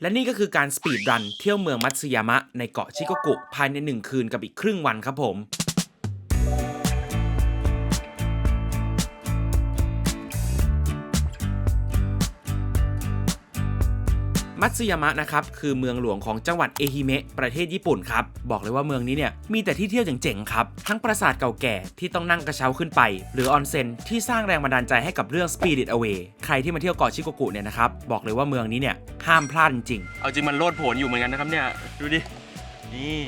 และนี่ก็คือการสปีดรันเที่ยวเมืองมัตสึยามะในเกาะชิโกกุภายใน 1 คืนกับอีกครึ่งวันครับผม มัตสึยามะนะครับคือเมืองหลวงของจังหวัดเอฮิเมะประเทศญี่ปุ่นครับบอกเลยว่าเมืองนี้เนี่ยมีแต่ที่เที่ยวเจ๋งๆครับทั้งปราสาทเก่าแก่ที่ต้องนั่งกระเช้าขึ้นไป หรือออนเซ็นที่สร้างแรงบันดาลใจให้กับเรื่อง Spirit Away ใครที่มาเที่ยวเกาะชิโกกุเนี่ยนะครับบอกเลยว่าเมืองนี้เนี่ยห้ามพลาดจริงเอาจริงมันโลดโผนอยู่เหมือนกันนะครับเนี่ยดูดินี่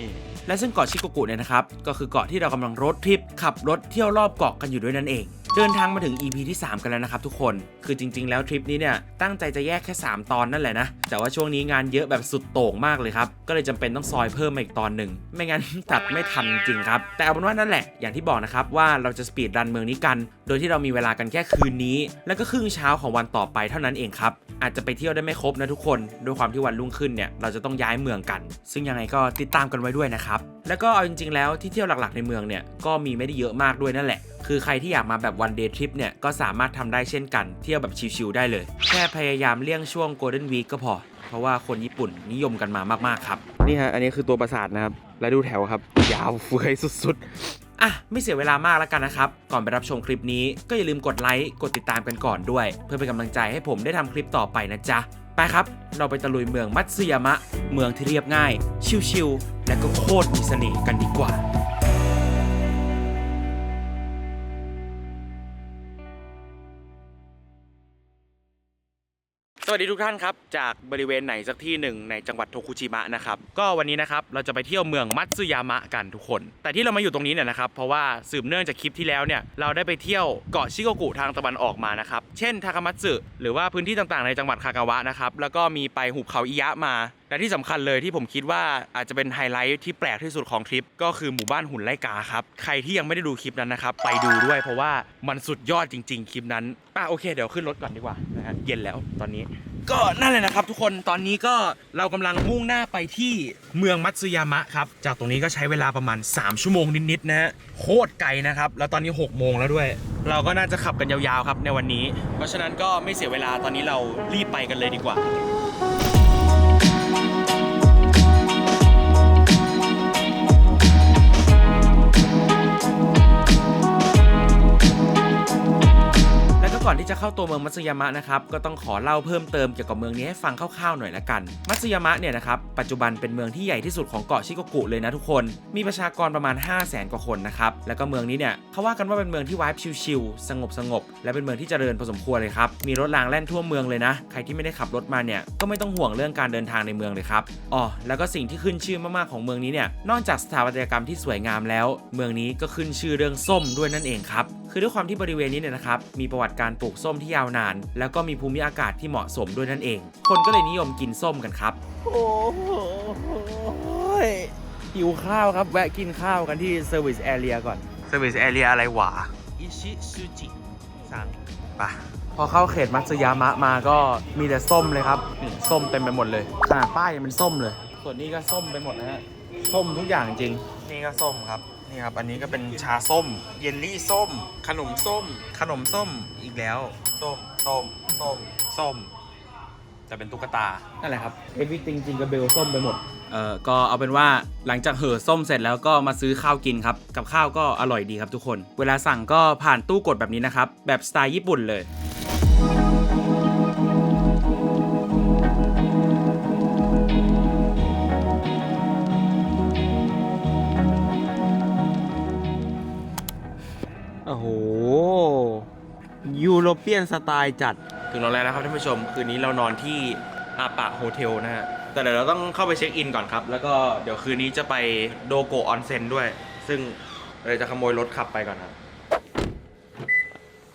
และซึ่งเกาะชิโกกุเนี่ยนะครับ ก็คือเกาะที่เรากำลังรถทริปขับรถเที่ยวรอบเกาะกันอยู่ด้วยนั่นเองเดินทางมาถึง EP ที่ 3 กันแล้วนะครับทุกคน คือจริง ๆ แล้วทริปนี้เนี่ยตั้งใจจะแยกแค่ 3 ตอนนั่นแหละนะ แต่ว่าช่วงนี้งานเยอะแบบสุดโต่งมากเลยครับ ก็เลยจำเป็นต้องซอยเพิ่มมาอีกตอนหนึ่ง ไม่งั้นตัดไม่ทันจริงครับ แต่เอาเป็นว่านั่นแหละ อย่างที่บอกนะครับว่าเราจะสปีดรันเมืองนี้กัน โดยที่เรามีเวลากันแค่คืนนี้ แล้วก็ครึ่งเช้าของวันต่อไปเท่านั้นเองครับ อาจจะไปเที่ยวได้ไม่ครบนะทุกคน ด้วยความที่วันรุ่งขึ้นเนี่ยเราจะต้องย้ายเมืองกัน ซึ่งยังไงก็ติดตามกันไว้ด้วยนะครับแล้วก็เอาจริงๆแล้วที่เที่ยวหลักๆในเมืองเนี่ยก็มีไม่ได้เยอะมากด้วยนั่นแหละ คือใครที่อยากมาแบบวันเดย์ทริปเนี่ยก็สามารถทำได้เช่นกัน เที่ยวแบบชิลๆได้เลย แค่พยายามเลี่ยงช่วงโกลเด้นวีคก็พอ เพราะว่าคนญี่ปุ่นนิยมกันมามากๆครับ นี่ฮะ อันนี้คือตัวปราสาทนะครับ และดูแถวครับ ยาวเฟือยสุดอะ ไม่เสียเวลามากแล้วกันนะครับ ก่อนไปรับชมคลิปนี้ก็อย่าลืมกดไลค์ กดติดตามกันก่อนด้วย เพื่อเป็นกำลังใจให้ผมได้ทำคลิปต่อไปนะจ๊ะ ไปครับ เราไปตะลุยเมืองมัตสึยามะ เมืองที่เรียบง่าย ชิลๆและ ก็โคตรมีเสน่ห์กันดีกว่าสวัสดีทุกท่านครับ จากบริเวณไหนสักที่หนึ่งในจังหวัดโทคุชิมะนะครับก็วันนี้นะครับเราจะไปเที่ยวเมืองมัตสึยามะกันทุกคน แต่ที่เรามาอยู่ตรงนี้เนี่ยนะครับเพราะว่าสืบเนื่องจากคลิปที่แล้วเนี่ยเราได้ไปเที่ยวเกาะชิโกกุทางตะวันออกมานะครับเช่นทากามัตสึหรือว่าพื้นที่ต่างๆในจังหวัดคากาวะนะครับแล้วก็มีไปหุบเขาอิยะมา และที่สำคัญเลยที่ผมคิดว่าอาจจะเป็นไฮไลท์ที่แปลกที่สุดของทริป ก็คือหมู่บ้านหุ่นไล่กาครับ ใครที่ยังไม่ได้ดูคลิปนั้นนะครับ ไปดูด้วยเพราะว่ามันสุดยอดจริง ๆ คลิปนั้นอะโอเคเดี๋ยวขึ้นรถก่อนดีกว่านะฮะเย็นแล้วตอนนี้ ก็นั่นเลยนะครับ ทุกคนตอนนี้ก็เรากำลังมุ่งหน้าไปที่เมืองมัตสึยามะครับ จากตรงนี้ก็ใช้เวลาประมาณ 3 ชั่วโมงนิดๆนะฮะโคตรไกลนะครับแล้วตอนนี้ 6 โมงแล้วด้วย เราก็น่าจะขับกันยาวๆครับในวันนี้ เพราะฉะนั้นก็ไม่เสียเวลาตอนนี้เรารีบไปกันเลยดีกว่า ก่อนที่จะเข้าตัวเมืองมัตสึยามะนะครับก็ต้องขอเล่าเพิ่มเติมเกี่ยวกับเมืองนี้ให้ฟังคร่าวๆหน่อยละกัน มัตสึยามะเนี่ยนะครับปัจจุบันเป็นเมืองที่ใหญ่ที่สุดของเกาะชิโกกุเลยนะทุกคน มีประชากรประมาณ 5 0 0แสนกว่าคนนะครับแล้วก็เมืองนี้เนี่ยเขาว่ากันว่าเป็นเมืองที่วายชิลๆสงบสงบๆและเป็นเมืองที่เจริญพอสมควรเลยครับมีรถรางแล่นทั่วเมืองเลยนะ ใครที่ไม่ได้ขับรถมาเนี่ยก็ไม่ต้องห่วงเรื่องการเดินทางในเมืองเลยครับอ๋อแล้วก็สิ่งที่ขึ้นชื่อมากๆของเมืองนี้เนี่ยนอกจากสถาปัตยกรรมที่สวยงามแล้ว เมืองนี้ก็ขึ้นชื่อเรื่องส้มด้วยนั่นเองครับคือด้วยความที่บริเวณนี้เนี่ยนะครับมีประวัติการปลูกส้มที่ยาวนาน แล้วก็มีภูมิอากาศที่เหมาะสมด้วยนั่นเอง คนก็เลยนิยมกินส้มกันครับ โอ้โหหิวข้าวครับ แวะกินข้าวกันที่ Service Area ก่อน Service Area อะไรหวาอิชิซูจิสั่งปะพอเข้าเขตมัตสึยามะมาก็มีแต่ส้มเลยครับนี่ส้มเต็มไปหมดเลยขนาดป้ายยังเป็นส้มเลย ส่วนนี้ก็ส้มไปหมดนะฮะส้มทุกอย่างจริง นี่ก็ส้มครับ นี่ครับ อันนี้ก็เป็นชาส้ม เยลลี่ส้ม ขนมส้ม ขนมส้มอีกแล้ว ส้ม ส้ม ส้ม ส้ม จะเป็นตุ๊กตา นั่นแหละครับ everything จริงกับเบลส้มไปหมด เอ่อ ก็เอาเป็นว่าหลังจากเห่อส้มเสร็จแล้วก็มาซื้อข้าวกินครับ กับข้าวก็อร่อยดีครับทุกคน เวลาสั่งก็ผ่านตู้กดแบบนี้นะครับ แบบสไตล์ญี่ปุ่นเลย ยูโรเปียนสไตล์จัด ถึงโรงแรมแล้วครับท่านผู้ชม คืนนี้เรานอนที่อาปะโฮเทลนะฮะ แต่เดี๋ยวเราต้องเข้าไปเช็คอินก่อนครับ แล้วก็เดี๋ยวคืนนี้จะไปโดโกออนเซ็นด้วย ซึ่งเราจะขโมยรถขับไปก่อนครับ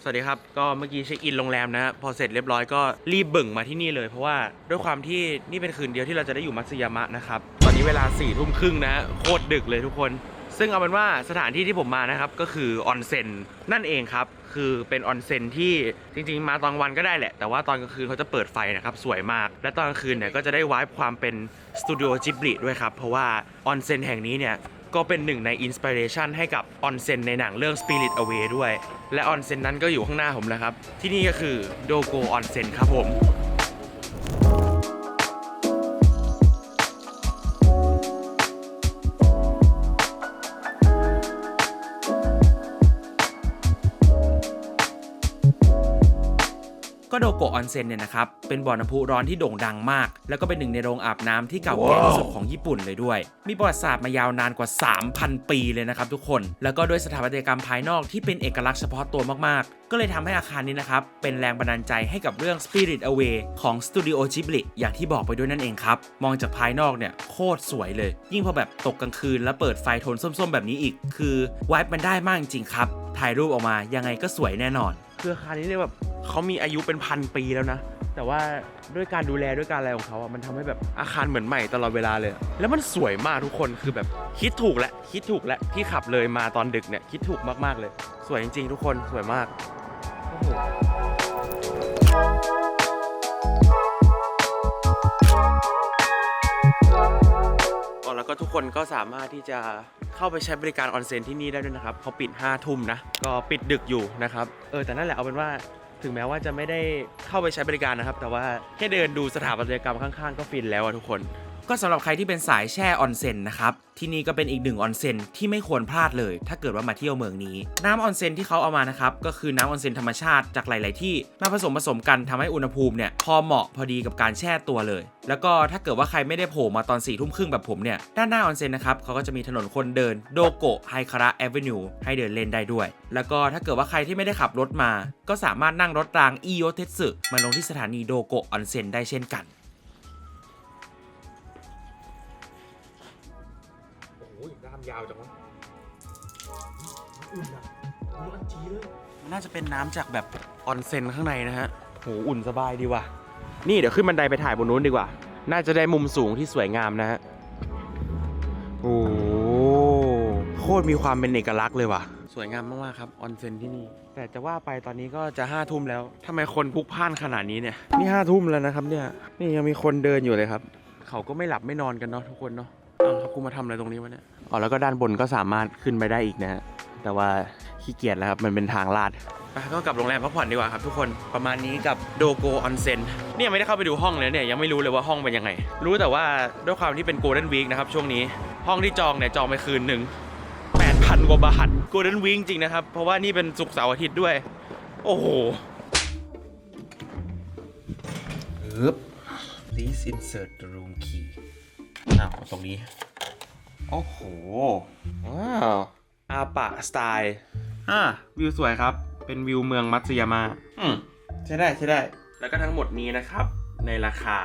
สวัสดีครับ ก็เมื่อกี้เช็คอินโรงแรมนะฮะพอเสร็จเรียบร้อยก็รีบบึ่งมาที่นี่เลย เพราะว่าด้วยความที่นี่เป็นคืนเดียวที่เราจะได้อยู่มัตสึยามะนะครับ ตอนนี้เวลา4ี่ทุ่มครึ่งนะฮะโคตรดึกเลยทุกคน ซึ่งเอาเป็นว่าสถานที่ที่ผมมานะครับก็คือออนเซ็นนั่นเองครับ คือเป็นออนเซ็นที่จริงๆ มาตอนวันก็ได้แหละ แต่ว่าตอนกลางคืนเขาจะเปิดไฟนะครับสวยมาก และตอนกลางคืนเนี่ยก็จะได้วายความเป็นสตูดิโอจิบลิด้วยครับ เพราะว่าออนเซ็นแห่งนี้เนี่ยก็เป็นหนึ่งในอินสปิเรชันให้กับออนเซ็นในหนังเรื่อง Spirit Away ด้วย และออนเซ็นนั้นก็อยู่ข้างหน้าผมแล้วครับ ที่นี่ก็คือโดโกออนเซ็นครับผม ออนเซ็นเนี่ยนะครับเป็นบ่อน้ำพุร้อนที่โด่งดังมาก แล้วก็เป็นหนึ่งในโรงอาบน้ำที่เก่าแก่ที่สุดของญี่ปุ่นเลยด้วย มีประวัติศาสตร์มายาวนานกว่า 3,000 ปีเลยนะครับทุกคน แล้วก็ด้วยสถาปัตยกรรมภายนอกที่เป็นเอกลักษณ์เฉพาะตัวมากๆ ก็เลยทำให้อาคารนี้นะครับเป็นแรงบันดาลใจให้กับเรื่อง Spirit Away ของสตูดิโอจิบลิอย่างที่บอกไปด้วยนั่นเองครับมองจากภายนอกเนี่ยโคตรสวยเลย ยิ่งพอแบบตกกลางคืนแล้วเปิดไฟโทนส้มๆ แบบนี้อีก คือวายมันได้มากจริงๆครับถ่ายรูปออกมายังไงก็สวยแน่นอน คืออาคารนี้เนี่ยแบบเขามีอายุเป็นพันปีแล้วนะ แต่ว่าด้วยการดูแลด้วยการอะไรของเขาอะมันทำให้แบบอาคารเหมือนใหม่ตลอดเวลาเลย แล้วมันสวยมากทุกคนคือแบบคิดถูกแล้วคิดถูกแล้วที่ขับเลยมาตอนดึกเนี่ยคิดถูกมากๆเลย สวยจริง ๆ ทุกคนสวยมากโอ้โหอ๋อแล้วก็ทุกคนก็สามารถที่จะ เข้าไปใช้บริการออนเซ็นที่นี่ได้ด้วยนะครับเขาปิด5้าทุ่มนะ ก็ปิดดึกอยู่นะครับ เออแต่นั่นแหละเอาเป็นว่าถึงแม้ว่าจะไม่ได้เข้าไปใช้บริการนะครับ แต่ว่าแค่เดินดูสถาปัตยกรรมข้างๆ ก็ฟินแล้วอะทุกคน ก็สำหรับใครที่เป็นสายแช่ออนเซ็นนะครับที่นี่ก็เป็นอีกหนึ่งออนเซ็นที่ไม่ควรพลาดเลย ถ้าเกิดว่ามาเที่ยวเมืองนี้ น้ำออนเซ็นที่เขาเอามานะครับก็คือน้ำออนเซ็นธรรมชาติจากหลาย ๆ ที่มาผสมผสมกันทำให้อุณหภูมิเนี่ยพอเหมาะพอดีกับการแช่ตัวเลย แล้วก็ถ้าเกิดว่าใครไม่ได้โผล่มาตอน4ี่ทุ่มครึ่งแบบผมเนี่ยด้านหน้าออนเซ็นนะครับเขาก็จะมีถนนคนเดินโดโกะไฮคาระแอเวนิวให้เดินเล่นได้ด้วย แล้วก็ถ้าเกิดว่าใครที่ไม่ได้ขับรถมา ก็สามารถนั่งรถรางอีโยเทสึมาลงที่สถานีโดโกะออนเซ็นได้เช่นกัน ยน้ำยาวจังวะอุ่นอะอุ่นจีเลยน่าจะเป็นน้ำจากแบบออนเซ็นข้างในนะฮะโหอุ่นสบายดีว่ะ นี่เดี๋ยวขึ้นบันไดไปถ่ายบนนู้นดีกว่า น่าจะได้มุมสูงที่สวยงามนะฮะ โอ้โหโคตรมีความเป็นเอกลักษณ์เลยว่ะ สวยงามมากๆครับออนเซ็นที่นี่ แต่จะว่าไปตอนนี้ก็จะห้าทุ่มแล้วทำไมคนพลุกพล่านขนาดนี้เนี่ย นี่ห้าทุ่มแล้วนะครับเนี่ย นี่ยังมีคนเดินอยู่เลยครับ เขาก็ไม่หลับไม่นอนกันเนาะทุกคนเนาะอ้าวแล้วกูมาทำอะไรตรงนี้วะเนี่ย อ๋อแล้วก็ด้านบนก็สามารถขึ้นไปได้อีกนะฮะแต่ว่าขี้เกียจแล้วครับมันเป็นทางลาดไปก็กลับโรงแรมพักผ่อนดีกว่าครับทุกคนประมาณนี้กับโดโกออนเซ็นเนี่ยไม่ได้เข้าไปดูห้องเลยเนี่ยยังไม่รู้เลยว่าห้องเป็นยังไง รู้แต่ว่าด้วยความที่เป็นโกลเด้นวีคนะครับช่วงนี้ห้องที่จองเนี่ยจองไปคืนหนึ่ง8,000กว่าบาทโกลเด้นวีคจริงๆนะครับ เพราะว่านี่เป็นศุกร์เสาร์อาทิตย์ด้วย โอ้โหฮึบ please insert the room key อ้าวตรงนี้ โอ้โห ว้าว อาปะสไตล์อ่าวิวสวยครับ เป็นวิวเมืองมัตสึยามะอืมใช่ได้ใช่ได้ แล้วก็ทั้งหมดนี้นะครับ ในราคา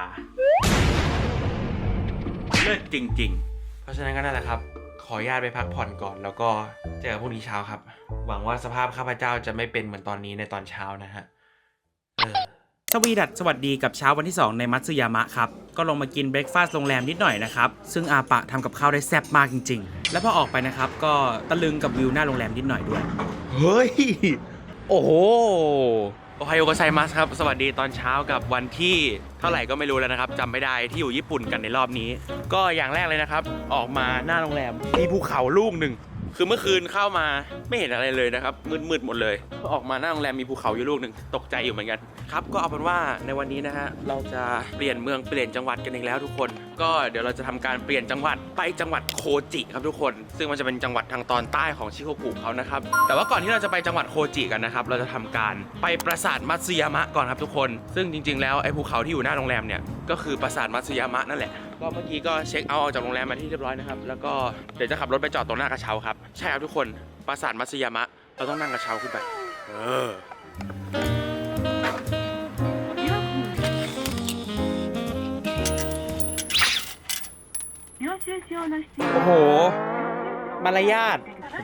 เลิศจริง ๆ เพราะฉะนั้นก็นั่นแหละครับ ขออนุญาตไปพักผ่อนก่อน แล้วก็เจอกันพรุ่งนี้เช้าครับ หวังว่าสภาพข้าพเจ้าจะไม่เป็นเหมือนตอนนี้ในตอนเช้านะฮะ เออ สวีดัตสวัสดีกับเช้าวันที่ 2 ในมัตสึยามะครับ ก็ลงมากินเบรกฟาสต์โรงแรมนิดหน่อยนะครับ ซึ่งอาปะทำกับข้าวได้แซ่บมากจริง ๆ แล้วพอออกไปนะครับ ก็ตะลึงกับวิวหน้าโรงแรมนิดหน่อยด้วย เฮ้ย โอ้โห โอไฮโอโกไซมัสครับ สวัสดีตอนเช้ากับวันที่เท่าไหร่ก็ไม่รู้แล้วนะครับจำไม่ได้ที่อยู่ญี่ปุ่นกันในรอบนี้ ก็อย่างแรกเลยนะครับ ออกมาหน้าโรงแรมมีภูเขาลูกหนึ่ง คือเมื่อคืนเข้ามาไม่เห็นอะไรเลยนะครับ มืดๆหมดเลยพอออกมาหน้าโรงแรมมีภูเขาอยู่ลูกหนึ่งตกใจอยู่เหมือนกัน ครับ ก็เอาเป็นว่าในวันนี้นะฮะเราจะเปลี่ยนเมืองเปลี่ยนจังหวัดกันอีกแล้วทุกคน ก็เดี๋ยวเราจะทำการเปลี่ยนจังหวัดไปจังหวัดโคจิครับทุกคน ซึ่งมันจะเป็นจังหวัดทางตอนใต้ของชิโกกุเขานะครับ แต่ว่าก่อนที่เราจะไปจังหวัดโคจิกันนะครับ เราจะทำการไปปราสาทมัตสึยามะก่อนครับทุกคน ซึ่งจริง ๆ แล้วไอ้ภูเขาที่อยู่หน้าโรงแรมเนี่ย ก็คือปราสาทมัตสึยามะนั่นแหละ ก็เมื่อกี้ก็เช็คเอาท์ออกจากโรงแรมมาที่เรียบร้อยนะครับ แล้วก็เดี๋ยวจะขับรถไปจอดตรงหน้ากระเช้าครับ ใช่ครับทุกคน ปราสาทมัตสึยามะ เราต้องนั่งกระเช้าขึ้นไป เออ โอ้โห มารยาท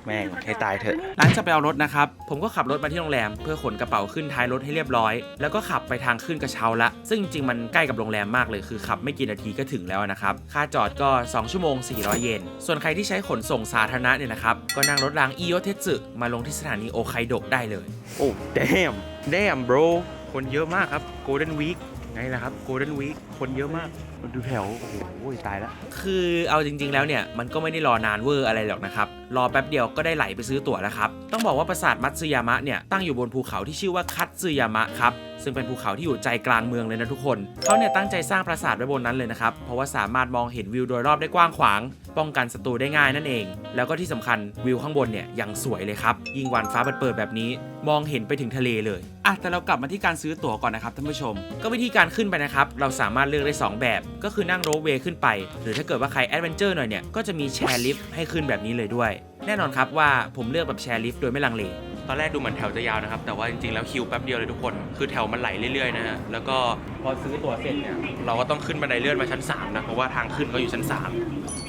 แม่งให้ตายเถอะหลังจากไปเอารถนะครับ ผมก็ขับรถมาที่โรงแรม เพื่อขนกระเป๋าขึ้นท้ายรถให้เรียบร้อย แล้วก็ขับไปทางขึ้นกระเช้าละ ซึ่งจริงๆมันใกล้กับโรงแรมมากเลย คือขับไม่กี่นาทีก็ถึงแล้วนะครับ ค่าจอดก็ 2 ชั่วโมง 400 เยน ส่วนใครที่ใช้ขนส่งสาธารณะเนี่ยนะครับ ก็นั่งรถรางอีโอเทสึมาลงที่สถานีโอไคโดะได้เลย โอ้ damn damn bro คนเยอะมากครับ golden week ไงล่ะครับ golden week คนเยอะมากดูแถว โอ้โหตายแล้ว คือเอาจริง ๆ แล้วเนี่ย มันก็ไม่ได้รอนานเวอร์อะไรหรอกนะครับ รอแป๊บเดียวก็ได้ไหลไปซื้อตั๋วแล้วครับ ต้องบอกว่าปราสาทมัตสึยามะเนี่ย ตั้งอยู่บนภูเขาที่ชื่อว่าคัตสึยามะครับ ซึ่งเป็นภูเขาที่อยู่ใจกลางเมืองเลยนะทุกคน เขาเนี่ยตั้งใจสร้างปราสาทไว้บนนั้นเลยนะครับ เพราะว่าสามารถมองเห็นวิวโดยรอบได้กว้างขวาง ป้องกันศัตรูได้ง่ายนั่นเอง แล้วก็ที่สำคัญวิวข้างบนเนี่ยยังสวยเลยครับ ยิ่งวันฟ้าเปิดๆแบบนี้ มองเห็นไปถึงทะเลเลยอะแต่เรากลับมาที่การซื้อตั๋วก่อนนะครับท่านผู้ชม ก็วิธีการขึ้นไปนะครับ เราสามารถเลือกได้ 2 แบบ ก็คือนั่งโรปเวย์ขึ้นไป หรือถ้าเกิดว่าใครแอดเวนเจอร์หน่อยเนี่ยก็จะมีแชร์ลิฟต์ให้ขึ้นแบบนี้เลยด้วย แน่นอนครับว่าผมเลือกแบบแชร์ลิฟต์โดยไม่ลังเลตอนแรกดูเหมือนแถวจะยาวนะครับ แต่ว่าจริงๆ แล้วคิวแป๊บเดียวเลยทุกคน คือแถวมันไหลเรื่อยๆนะฮะ แล้วก็พอซื้อตั๋วเสร็จเนี่ย เราก็ต้องขึ้นบันไดเลื่อนมาชั้น 3 นะ เพราะว่าทางขึ้นเขาอยู่ชั้น3แ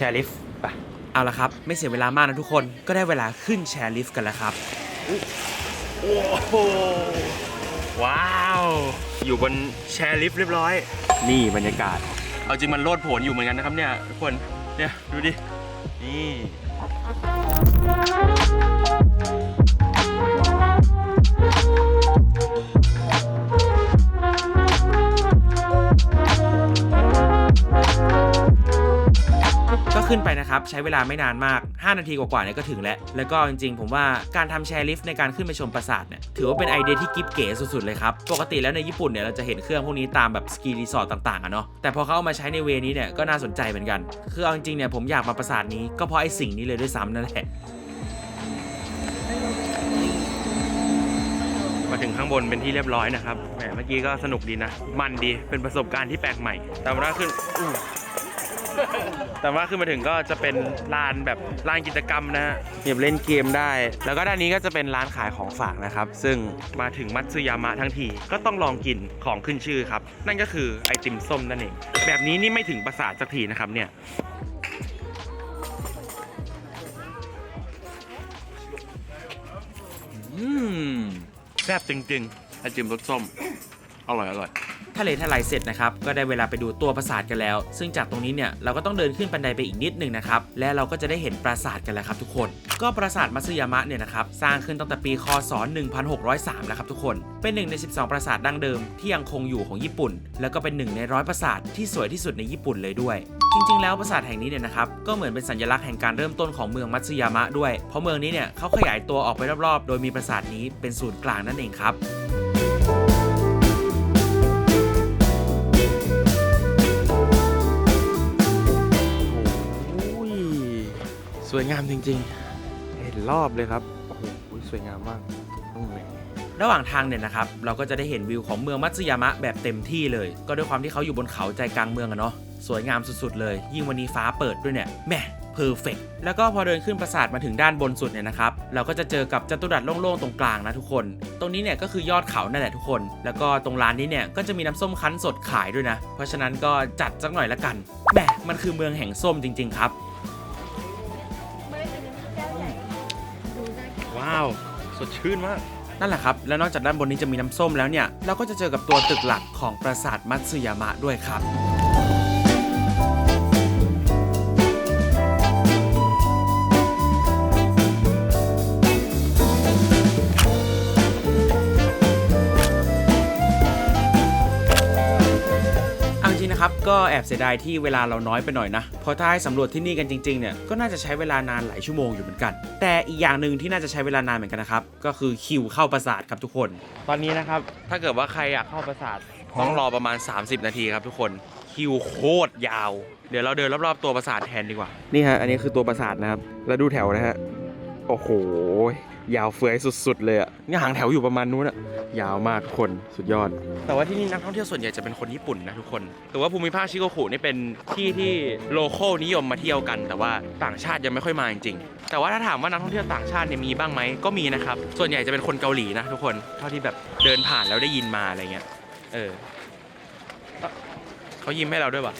ชร์ลิฟต์ไปเอาละครับ ไม่เสียเวลามากนะทุกคนก็ได้เวลาขึ้นแชร์ลิฟต์กันแล้วครับ โอ้โห ว้าว อยู่บนแชร์ลิฟต์เรียบร้อย นี่บรรยากาศ เอาจริงมันโลดโผนอยู่เหมือนกันนะครับเนี่ยทุกคน เนี่ย ดูดิ นี่ ก็ขึ้นไปนะครับใช้เวลาไม่นานมาก 5 นาทีกว่าๆเนี่ยก็ถึงแล้ว แล้วก็จริงๆ ผมว่าการทำแชร์ลิฟต์ในการขึ้นไปชมปราสาทเนี่ยถือว่าเป็นไอเดียที่กิ๊บเก๋สุดๆเลยครับ ปกติแล้วในญี่ปุ่นเนี่ยเราจะเห็นเครื่องพวกนี้ตามแบบสกีรีสอร์ทต่างๆอะเนาะแต่พอเขาเอามาใช้ในเวนี้เนี่ยก็น่าสนใจเหมือนกัน คือเอาจริงๆเนี่ยผมอยากมาปราสาทนี้ก็เพราะไอ้สิ่งนี้เลยด้วยซ้ำนั่นแหละมาถึงข้างบนเป็นที่เรียบร้อยนะครับแหมเมื่อกี้ก็สนุกดีนะ มันดีเป็นประสบการณ์ที่แปลกใหม่ แต่ว่าขึ้นอู้ แต่ว่าขึ้นมาถึงก็จะเป็นลานแบบลานกิจกรรมนะฮะเหยียบเล่นเกมได้ แล้วก็ด้านนี้ก็จะเป็นร้านขายของฝากนะครับ ซึ่งมาถึงมัตสึยามะทั้งทีก็ต้องลองกินของขึ้นชื่อครับ นั่นก็คือไอติมส้มนั่นเอง แบบนี้นี่ไม่ถึงประสาทสักทีนะครับเนี่ยอืมแซ่บจริงๆไอติมรสส้ม อร่อยอร่อย ทะเลทลายเสร็จนะครับก็ได้เวลาไปดูตัวปราสาทกันแล้ว ซึ่งจากตรงนี้เนี่ยเราก็ต้องเดินขึ้นบันไดไปอีกนิดหนึ่งนะครับและเราก็จะได้เห็นปราสาทกันแล้วครับทุกคน ก็ปราสาทมัตสึยามะเนี่ยนะครับสร้างขึ้นตั้งแต่ปีคศ 1603 แล้วครับทุกคน เป็นหนึ่งใน 12 ปราสาทดั้งเดิมที่ยังคงอยู่ของญี่ปุ่น แล้วก็เป็นหนึ่งในร้อยปราสาทที่สวยที่สุดในญี่ปุ่นเลยด้วย จริง ๆ แล้วปราสาทแห่งนี้เนี่ยนะครับก็เหมือนเป็นสัญลักษณ์แห่งการเริ่มต้นของเมืองมัตสึยามะด้วย เพราะเมืองนี้เนี่ยเขาขยายตัวออกไปรอบๆ โดยมีปราสาทนี้เป็นศูนย์กลางนั่นเองครับ สวยงามจริงๆ เห็นรอบเลยครับ โอ้โห สวยงามมากอืมระหว่างทางเนี่ยนะครับ เราก็จะได้เห็นวิวของเมืองมัตสึยามะแบบเต็มที่เลย ก็ด้วยความที่เขาอยู่บนเขาใจกลางเมืองอะเนาะ สวยงามสุดๆเลย ยิ่งวันนี้ฟ้าเปิดด้วยเนี่ยแหม่เพอร์เฟกแล้วก็พอเดินขึ้นปราสาทมาถึงด้านบนสุดเนี่ยนะครับ เราก็จะเจอกับจัตุรัสโล่งๆตรงกลางนะทุกคน ตรงนี้เนี่ยก็คือยอดเขานั่นแหละทุกคน แล้วก็ตรงร้านนี้เนี่ยก็จะมีน้ำส้มคั้นสดขายด้วยนะ เพราะฉะนั้นก็จัดสักหน่อยละกันแหมมันคือเมืองแห่งส้มจริง ๆ ครับ ว้าว สดชื่นมาก นั่นแหละครับ และนอกจากด้านบนนี้จะมีน้ำส้มแล้วเนี่ย เราก็จะเจอกับตัวตึกหลักของปราสาทมัตสึยามะด้วยครับ นะครับก็แอบเสียดายที่เวลาเราน้อยไปหน่อยนะเพราะถ้าให้สำรวจที่นี่กันจริงๆเนี่ยก็น่าจะใช้เวลานานหลายชั่วโมงอยู่เหมือนกัน แต่อีกอย่างหนึ่งที่น่าจะใช้เวลานานเหมือนกันนะครับก็คือคิวเข้าปราสาทครับทุกคน ตอนนี้นะครับถ้าเกิดว่าใครอยากเข้าปราสาทต้องรอประมาณ 30 นาทีครับทุกคนคิวโคตรยาว เดี๋ยวเราเดินรอบๆตัวปราสาทแทนดีกว่านี่ฮะอันนี้คือตัวปราสาทนะครับแล้วดูแถวนะฮะโอ้โห ยาวเฟื่อยสุดๆเลยอะนี่หางแถวอยู่ประมาณนู้นอะยาวมากทุกคนสุดยอด แต่ว่าที่นี่นักท่องเที่ยวส่วนใหญ่จะเป็นคนญี่ปุ่นนะทุกคน แต่ว่าภูมิภาคชิโกคุนี่เป็นที่ที่โลโก้นิยมมาเที่ยวกัน แต่ว่าต่างชาติยังไม่ค่อยมาจริงๆแต่ว่าถ้าถามว่านักท่องเที่ยวต่างชาติเนี่ยมีบ้างไหมก็มีนะครับ ส่วนใหญ่จะเป็นคนเกาหลีนะทุกคนเท่าที่แบบเดินผ่านแล้วได้ยินมาอะไรเงี้ยเออเขายิ้มให้เราด้วยวะ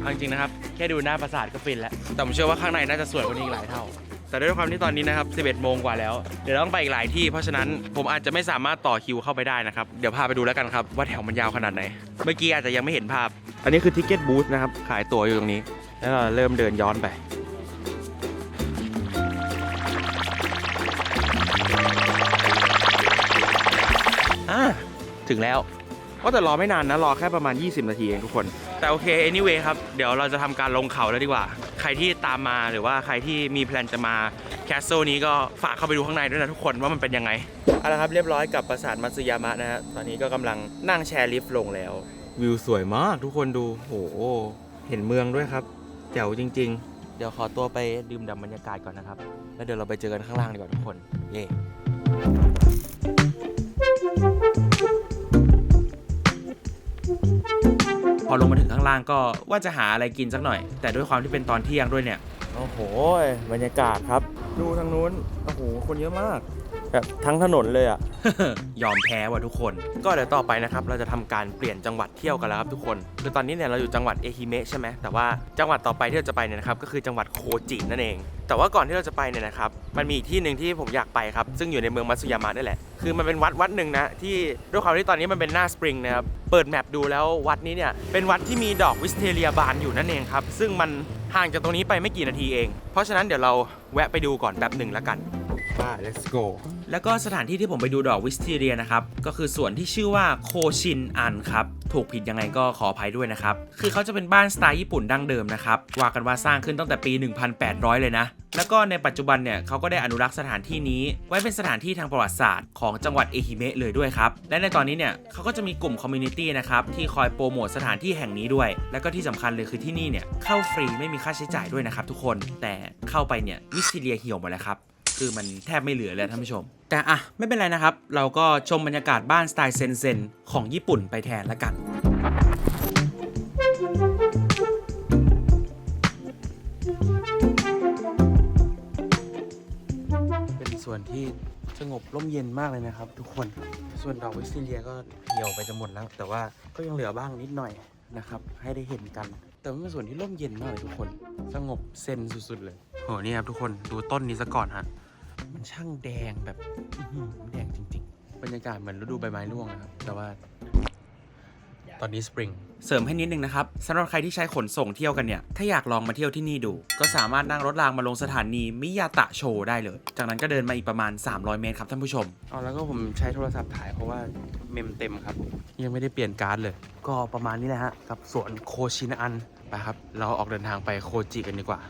เอาจริงๆนะครับ แค่ดูหน้าปราสาทก็ฟินแล้วแต่ผมเชื่อว่าข้างในน่าจะสวยกว่านี้อีกหลายเท่า แต่ด้วยความที่ตอนนี้นะครับ 11 โมงกว่าแล้ว เดี๋ยวต้องไปอีกหลายที่ เพราะฉะนั้นผมอาจจะไม่สามารถต่อคิวเข้าไปได้นะครับ เดี๋ยวพาไปดูแล้วกันครับ ว่าแถวมันยาวขนาดไหน เมื่อกี้อาจจะยังไม่เห็นภาพ อันนี้คือทิกเก็ตบูธนะครับ ขายตั๋วอยู่ตรงนี้ แล้วเราเริ่มเดินย้อนไปอ่าถึงแล้วก็แต่รอไม่นานนะ รอแค่ประมาณ 20 นาทีเองทุกคน แต่โอเค anyway ครับ เดี๋ยวเราจะทำการลงเขาแล้วดีกว่า ใครที่ตามมาหรือว่าใครที่มีแพลนจะมาแคสเซิลนี้ก็ฝากเข้าไปดูข้างในด้วยนะทุกคนว่ามันเป็นยังไงเอาละครับเรียบร้อยกับปราสาทมัตสึยามะนะฮะตอนนี้ก็กำลังนั่งแชร์ลิฟต์ลงแล้ว วิวสวยมากทุกคนดูโหเห็นเมืองด้วยครับแจ๋วจริง ๆ เดี๋ยวขอตัวไปดื่มด่ำบรรยากาศก่อนนะครับ แล้วเดี๋ยวเราไปเจอกันข้างล่างดีกว่าทุกคน เย่ อลงมาถึงข้างล่างก็ว่าจะหาอะไรกินสักหน่อย แต่ด้วยความที่เป็นตอนเที่ยงด้วยเนี่ย โอ้โห บรรยากาศครับ ดูทางนู้น โอ้โห คนเยอะมาก แบบทั้งถนนเลยอะ ยอมแพ้ว่ะทุกคน ก็เดี๋ยวต่อไปนะครับ เราจะทำการเปลี่ยนจังหวัดเที่ยวกันแล้วครับทุกคนคือตอนนี้เนี่ยเราอยู่จังหวัดเอฮิเมะใช่ไหมแต่ว่าจังหวัดต่อไปที่เราจะไปเนี่ยนะครับก็คือจังหวัดโคจินั่นเอง แต่ว่าก่อนที่เราจะไปเนี่ยนะครับมันมีอีกที่หนึ่งที่ผมอยากไปครับซึ่งอยู่ในเมืองมัตสึยามะนี่แหละคือมันเป็นวัดวัดหนึ่งนะที่ด้วยความที่ตอนนี้มันเป็นหน้าสปริงนะครับเปิดแมปดูแล้ววัดนี้เนี่ยเป็นวัดที่มีดอกวิสเทเลียบานอยู่นั่นเองครับซึ่งมันห่างจากตรงนี้ไปไม่กี่นาทีเอง เพราะฉะนั้นเดี๋ยวเราแวะไปดูก่อนแบบหนึ่งแล้วกันไป let's go แล้วก็สถานที่ที่ผมไปดูดอกวิสเทเรียนะครับ ก็คือส่วนที่ชื่อว่าโคชินอันครับ ถูกผิดยังไงก็ขออภัยด้วยนะครับ คือเขาจะเป็นบ้านสไตล์ญี่ปุ่นดั้งเดิมนะครับ ว่ากันว่าสร้างขึ้นตั้งแต่ปี 1800 เลยนะ แล้วก็ในปัจจุบันเนี่ยเขาก็ได้อนุรักษ์สถานที่นี้ ไว้เป็นสถานที่ทางประวัติศาสตร์ของจังหวัดเอฮิเมะเลยด้วยครับ และในตอนนี้เนี่ยเขาก็จะมีกลุ่มคอมมูนิตี้นะครับที่คอยโปรโมทสถานที่แห่งนี้ด้วย แล้วก็ที่สำคัญเลยคือที่นี่เนี่ยเข้าฟรีไม่มีค่าใช้จ่ายด้วยนะครับทุกคน แต่เข้าไปเนี่ยวิสเทเรียเหี่ยวหมดแล้วครับ คือมันแทบไม่เหลือเลยท่านผู้ชม แต่อะไม่เป็นไรนะครับ เราก็ชมบรรยากาศบ้านสไตล์เซนเซนของญี่ปุ่นไปแทนละกันเป็นส่วนที่สงบร่มเย็นมากเลยนะครับ ทุกคน ส่วนดอกวิสเทียก็เหี่ยวไปจะหมดแล้ว แต่ว่าก็ยังเหลือบ้างนิดหน่อยนะครับ ให้ได้เห็นกัน แต่ว่าเป็นส่วนที่ร่มเย็นมากเลยทุกคน สงบเซนสุดๆเลย โห นี่ครับทุกคน ดูต้นนี้ซะก่อนฮะ มันช่างแดงแบบอื้อหือแดงจริง ๆ บรรยากาศเหมือนฤดูใบไม้ร่วงนะครับ แต่ว่าตอนนี้สปริงเสริมให้นิดนึงนะครับสำหรับใครที่ใช้ขนส่งเที่ยวกันเนี่ย ถ้าอยากลองมาเที่ยวที่นี่ดู ก็สามารถนั่งรถรางมาลงสถานีมิยาตะโชได้เลย จากนั้นก็เดินมาอีกประมาณ 300 เมตรครับท่านผู้ชมอ๋อแล้วก็ผมใช้โทรศัพท์ถ่ายเพราะว่าเมมเต็มครับ ยังไม่ได้เปลี่ยนการ์ดเลย ก็ประมาณนี้แหละฮะกับสวนโคชินอันไปครับ เราออกเดินทางไปโคจิกันดีกว่า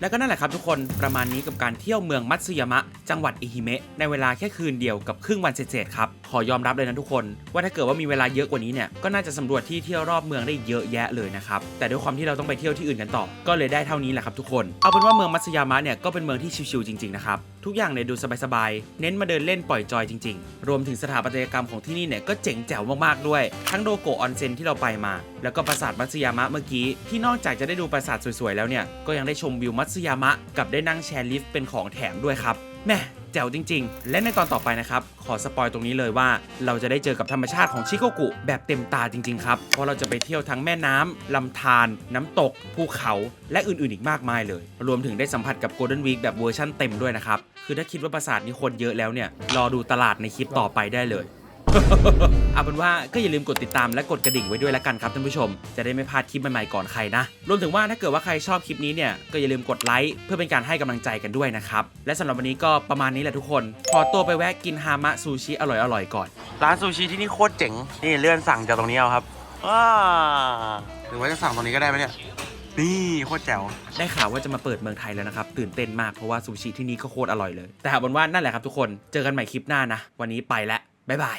และก็นั่นแหละครับทุกคนประมาณนี้กับการเที่ยวเมืองมัตสึยามะ จังหวัดอิฮิเมะในเวลาแค่คืนเดียวกับครึ่งวันเศษๆครับขอยอมรับเลยนะทุกคน ว่าถ้าเกิดว่ามีเวลาเยอะกว่านี้เนี่ยก็น่าจะสำรวจที่เที่ยวรอบเมืองได้เยอะแยะเลยนะครับแต่ด้วยความที่เราต้องไปเที่ยวที่อื่นกันต่อ ก็เลยได้เท่านี้แหละครับทุกคนเอาเป็นว่าเมืองมัตสยามะเนี่ยก็เป็นเมืองที่ชิวๆจริงๆนะครับทุกอย่างเนี่ยดูสบายๆเน้นมาเดินเล่นปล่อยจอยจริง ๆ รวมถึงสถาปัตยกรรมของที่นี่เนี่ยก็เจ๋งแจ๋วมากๆด้วย ทั้งโดโกะออนเซ็นที่เราไปมา แล้วก็ปราสาทมัตสยามะเมื่อกี้ที่นอกจากจะได้ดูปราสาทสวยๆแล้วเนี่ยก็ยังได้ชมวิวมัตสยามะกับได้นั่งแชร์ลิฟต์เป็นของแถมด้วยครับแม่ แจ๋วจริง ๆ และในตอนต่อไปนะครับ ขอสปอยตรงนี้เลยว่า เราจะได้เจอกับธรรมชาติของชิโกกุ แบบเต็มตาจริง ๆ ครับ เพราะเราจะไปเที่ยวทั้งแม่น้ำลำธารน้ำตก ภูเขาและอื่นๆอีกมากมายเลย รวมถึงได้สัมผัสกับ Golden Week แบบเวอร์ชั่นเต็มด้วยนะครับคือถ้าคิดว่าปราสาทนี้คนเยอะแล้วเนี่ยรอดูตลาดในคลิปต่อไปได้เลย เอาเป็นว่าก็อย่าลืมกดติดตามและกดกระดิ่งไว้ด้วยละกันครับท่านผู้ชม จะได้ไม่พลาดคลิปใหม่ๆก่อนใครนะ รวมถึงว่าถ้าเกิดว่าใครชอบคลิปนี้เนี่ยก็อย่าลืมกดไลค์เพื่อเป็นการให้กำลังใจกันด้วยนะครับ และสำหรับวันนี้ก็ประมาณนี้แหละทุกคน ขอตัวไปแวะกินฮามะซูชิอร่อยๆก่อน ร้านซูชิที่นี่โคตรเจ๋ง นี่เลื่อนสั่งจากตรงนี้เอาครับว้าหรือว่าจะสั่งตรงนี้ก็ได้ไหมเนี่ยนี่โคตรแจ๋ว ได้ข่าวว่าจะมาเปิดเมืองไทยแล้วนะครับ ตื่นเต้นมากเพราะว่าซูชิที่นี่ก็โคตรอร่อยเลย แต่เอาเป็นว่านั่นแหละครับทุกคน เจอกันใหม่คลิปหน้านะ วันนี้ไปแล้วบ๊ายบาย